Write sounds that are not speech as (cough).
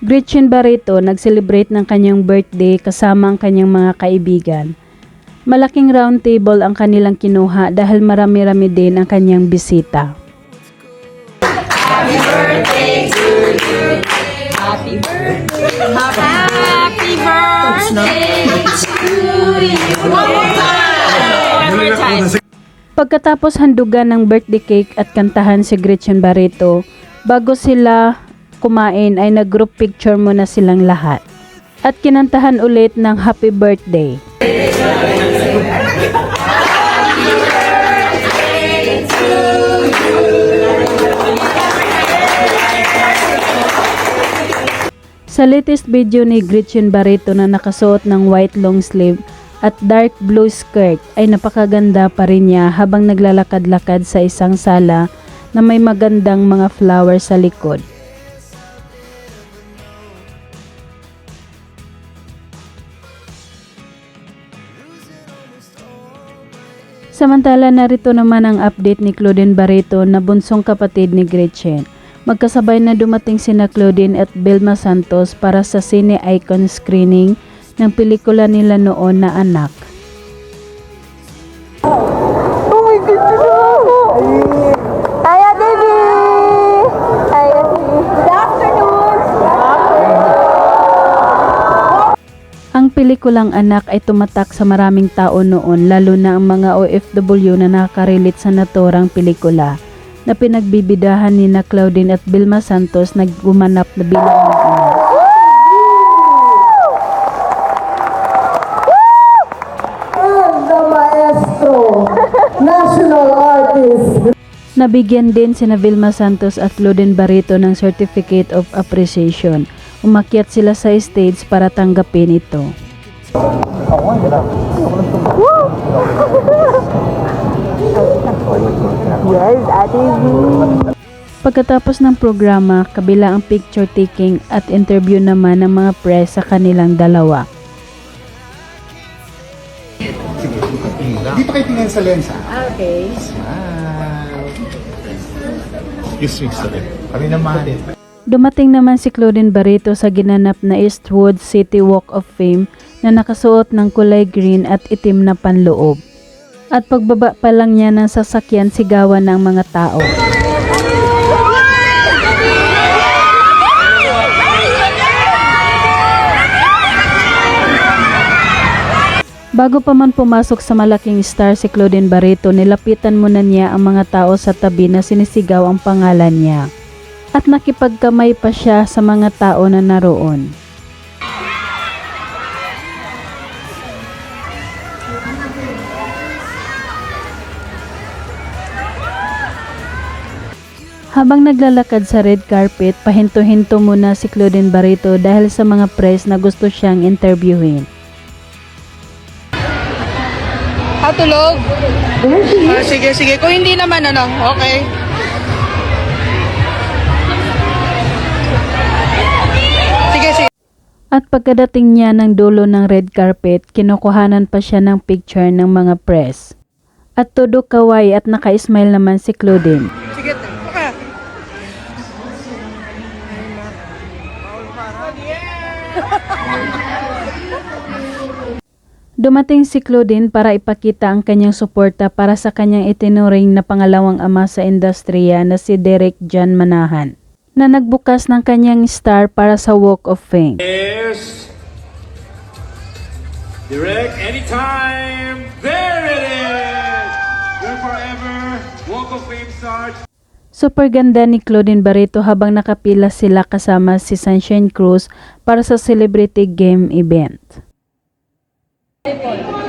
Gretchen Barreto nag-celebrate ng kanyang birthday kasama ang kanyang mga kaibigan. Malaking round table ang kanilang kinuha dahil marami-rami din ang kanyang bisita. Happy Pagkatapos handugan ng birthday cake at kantahan si Gretchen Barreto, bago sila kumain ay nag-group picture muna silang lahat. At kinantahan ulit ng happy birthday. Sa latest video ni Gretchen Barreto na nakasuot ng white long sleeve at dark blue skirt ay napakaganda pa rin niya habang naglalakad-lakad sa isang sala na may magandang mga flowers sa likod. Samantala narito naman ang update ni Claudine Barreto na bunsong kapatid ni Gretchen. Magkasabay na dumating sina Claudine at Belma Santos para sa Cine Icon screening ng pelikula nila noon na anak. Aya baby! Aya Good afternoon! Ang pelikulang anak ay tumatak sa maraming tao noon lalo na ang mga OFW na nakarelate sa naturang pelikula na pinagbibidahan ni na Claudine at Vilma Santos na gumanap na bilang mag-ina. Nabigyan din sina Vilma Santos at Claudine Barreto ng Certificate of Appreciation. Umakyat sila sa stage para tanggapin ito. (laughs) Yes, Ate V! Pagkatapos ng programa, kabila ang picture taking at interview naman ng mga press sa kanilang dalawa. Dito kayo tingin sa lens, ha? Okay. Excuse me, sorry. Kami naman. Dumating naman si Claudine Barreto sa ginanap na Eastwood City Walk of Fame na nakasuot ng kulay green at itim na panloob. At pagbaba pa lang niya ng sasakyan sigawan ng mga tao. Bago pa man pumasok sa malaking star si Claudine Barreto, nilapitan muna niya ang mga tao sa tabi na sinisigaw ang pangalan niya at nakipagkamay pa siya sa mga tao na naroon. Habang naglalakad sa red carpet, pahinto-hinto muna si Claudine Barreto dahil sa mga press na gusto siyang interviewin. Ah, tulog? Ah, sige, sige. Kung hindi naman, ano, okay. Sige, sige. At pagkadating niya ng dulo ng red carpet, kinukuhanan pa siya ng picture ng mga press. At todo kaway at naka-smile naman si Claudine. Sige, okay. Dumating si Claudine para ipakita ang kanyang suporta para sa kanyang itinuring na pangalawang ama sa industriya na si Derek John Manahan na nagbukas ng kanyang star para sa Walk of Fame. Yes. Direct anytime. There it is. Your forever Walk of Fame starts. Super ganda ni Claudine Barreto habang nakapila sila kasama si Sunshine Cruz para sa Celebrity Game event. Depois.